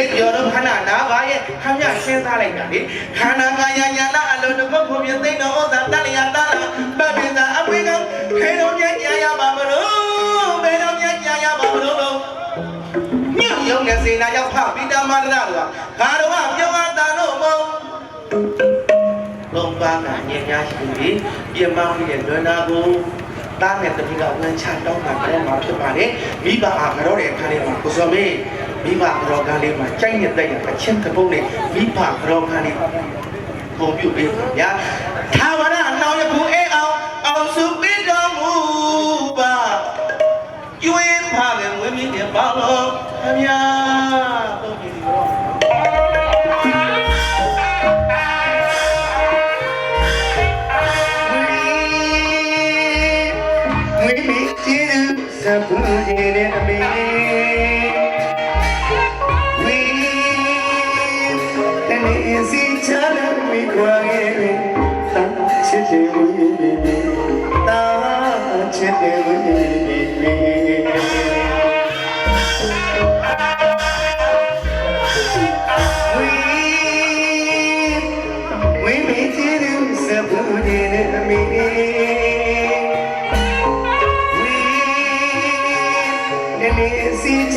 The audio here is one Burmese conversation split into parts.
အိပ်ကျော်တော့ခဏနာပါရဲ့ခမရရှင်းသားလိုက်တာလေခန္ဓာကာယညာနာအလုံးတစ်ခုခုပြသိတော့ဩဇာတလျာတလာပပိသာအပိကောခေတော်မြတ်ကြာရပါမလို့ဘယ်တော်မြတ်ကြာရပါမလို့လို့ညရုံနဲ့စေနာရောက်ဖပိတမရဏကဂါရဝပြောအပ်တာလို့မဟုတ်လုံးပါကညင်ညာရှိပြီပြင်မပြီးတဲ့လွန်နာကိုတားနဲ့တတိကဝန်ချတောင်းတာတော့မှာဖြစ်ပါတယ်မိဘအားကတော့တဲ့အခါလေးမှာကိုစောမေး မိဘကတော့ကလေးမှာကြိုက်နေတဲ့ရအချင်းတစ်ပုတ်နဲ့မိဘကတော့ကလေးပုံပြုတ်ပေးပါဗျာသာဝရနောင်ရခုအေးအောင်အောင်စုပြီးတော်မူပါကျွေးဖားတဲ့ဝင်းမြင့်တဲ့ပေါ့ခင်ဗျာပုံပြုပြီးတော့ဝိမိတိသဗ္ဗုရေရအမေ လဝိခွာရဲ့တာချစ်တယ်ဝိမိတာချစ်တယ်ဝိမိဝိဝိမိတိသဗ္ဗုရေရအမေ We and it's each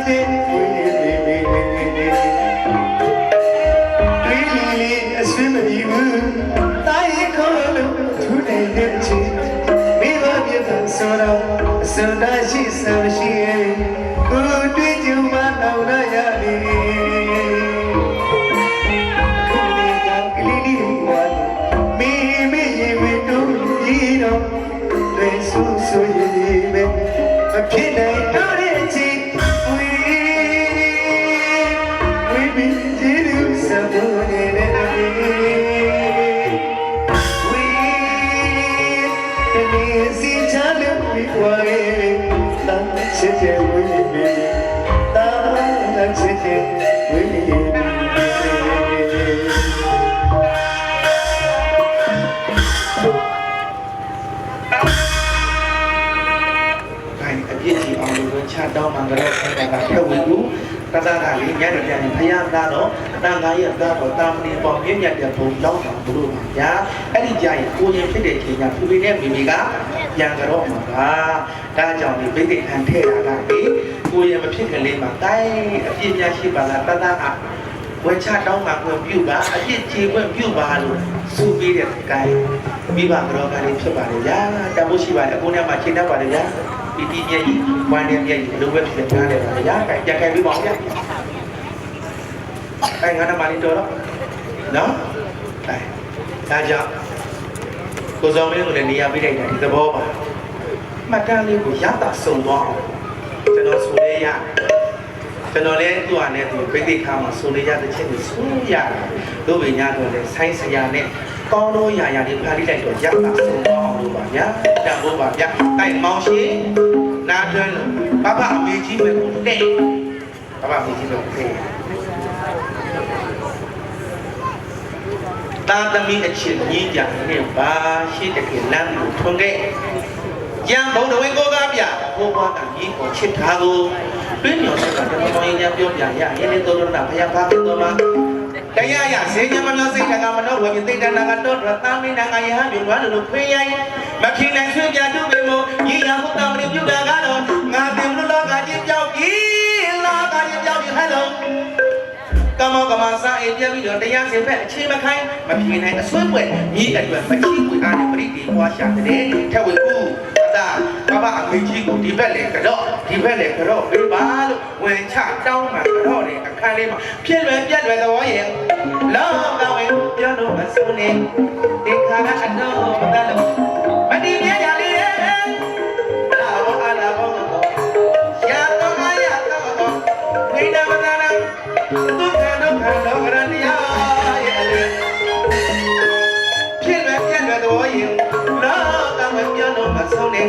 တာချစ်တဲ့ဝေးမီတွေ့လီ လို့ဝင်ချတောင်းမှကတော့ခိုင်တာကထက်ဝင်ဘူးတသကလေးညတဲ့ပြန်ဖယားသားတော့တန်ခါရဲ့သားတော့တာမဏိပေါင်းမြင့်မြတ်တဲ့ဘုံတောင်းတာဘုလို့ပါဗျာအဲ့ဒီကြရင်ကိုရင်ဖြစ်တဲ့ချိန်ကသူလေးနဲ့မိမိကပြန်ကြတော့မှာပါဒါကြောင့်ဒီဗိသိက်ခံထည့်တာကလေကိုရင်မဖြစ်ကလေးမှာတိုင်းအပြည့်များရှိပါလားတသကဝေချတောင်းမှခွင့်ပြုပါအပြည့်ခြေခွင့်ပြုပါလို့စူပြီးတဲ့ကိုင်းမိဘကတော့ကလေးဖြစ်ပါတယ်ဗျာတမိုးရှိပါတယ်အခုနဲ့မှချိန်တတ်ပါတယ်ဗျာ ဒီဒီမြက်ကြီးဝမ်းနဲ့မြက်ကြီးဘယ်လိုပဲဖြစ်ဖြစ်နားတယ်ပါဗျာ။ကြိုက်ကြခိုင်ပြီးပါဦးဗျာ။အဲငါနမလေးတော်တော့နော်။အဲဒါကြောင့်ကိုစောင်းလေးကိုလည်းနေရာပေးလိုက်တာဒီသဘောပါ။မှတ်တမ်းလေးကိုရတာစုံသွားအောင်ကျွန်တော်ဆိုလေးရကျွန်တော်လည်းသူ့အနေနဲ့သူပိဋိခါမှာဆိုလေးရတဲ့ချက်ကိုဆိုရတယ်။တို့ပညာတော်လည်းဆိုင်းဆရာနဲ့ ကောင်းလို့ရာရာတွေဖားလိုက်တော့ရတာစုံသွားအောင်လို့ပါဗျာ။တန်ဖို့ပါဗျာ။အဲမောင်ရှင်နားတွန်းလို့ဘဘအမေကြီးပဲကိုတဲ့ဘဘအမေကြီးပဲကိုတဲ့သာသမီအချစ်ကြီးကြနဲ့ပါရှိတကယ်လမ်းကိုထွန်ခဲ့ကြံဘုံတော်ဝင်ကိုကားပြဘိုးဘွားကကြီးကိုချစ်ထားကိုတွင်းမြော်ဆက်ကတမန်တော်ရင်ပြောပြရရင်လည်းတော်တော်နာဘုရားဘာဖြစ်တော်မှာ တရားရစေညမလို့စိတ်ကမနောဝေသိတ္တနာကတော့သာမင်းနာငါယဟပြုံသွားလို့ခွေးရိုင်းမခင်နိုင်ဆွေပြတူပေမို့ဤရဟုတ်တော်မပြုတာကတော့ငါတင်လို့လောကကြီးပြောက်ကြီးလောကကြီးပြောက်ကြီးဟဲ့လို့ကမောကမစာအိပြပြီးတော့တရားစင်ဖက်အခြေမခိုင်းမပြေနိုင်အဆွေးပွဲမြည်အတွက်မချီကွေအားနဲ့ပရိဒီပွားရှာတဲ့ထက်ဝေကူအသာဘဘအမေကြီးကိုဒီဘက်လေကတော့ဒီဘက်လေကတော့ပေးပါလို့ဝင်ချတောင်းမှကတော့လေအ ခန်းလေးမှာဖြစ်လွယ်ပြက်လွယ်သဘောရဲ့လောကဝေပြောလို့မဆုံးနေဒီခါကအတော့တလို့မတိမြရလေးရဲ့လာဘောအလာဘောရာတော့အရာတော့နေနာမနာနာဒုက္ခဒုက္ခလောကရဏယာရဲ့လေဖြစ်လွယ်ပြက်လွယ်တော်ရင်လောကမပြောလို့မဆုံးနဲ့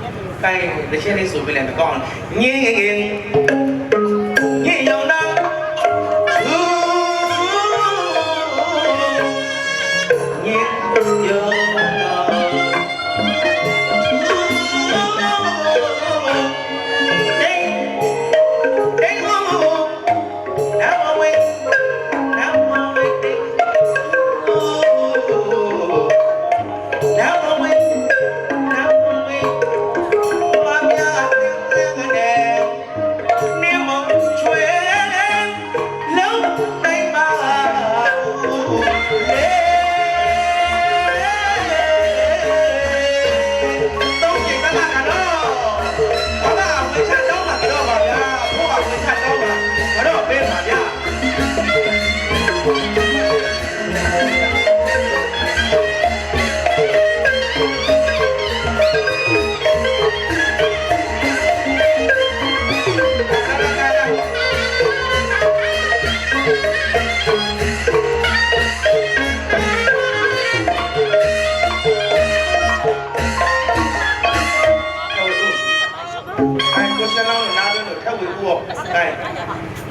ချင်းလေးဆိုပြလိုက်တော့ကောင်းငင်းငင်းငင်းင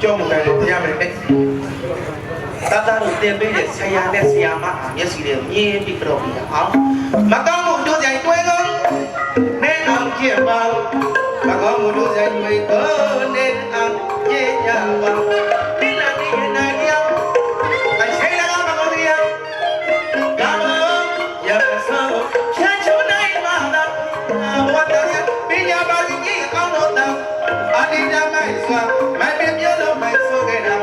ကြောင်းတယ်ရမယ်တဲ့တာတာတို့တင်ပေးတဲ့ဆရာနဲ့ဆရာမမျက်စိတွေမြင်ပြီးတော့ပြီးအောင်မကောင်းမှုတို့ဆိုင်တွဲကောင်းနဲ့အောင်ကြည့်ပါမကောင်းမှုတို့ဆိုင်တွဲကောင်းနဲ့အောင်ကြည့်ကြပါ မိုက်စွာမိုက်ပြပြောလို့မိုက်ဆိုခဲ့တာ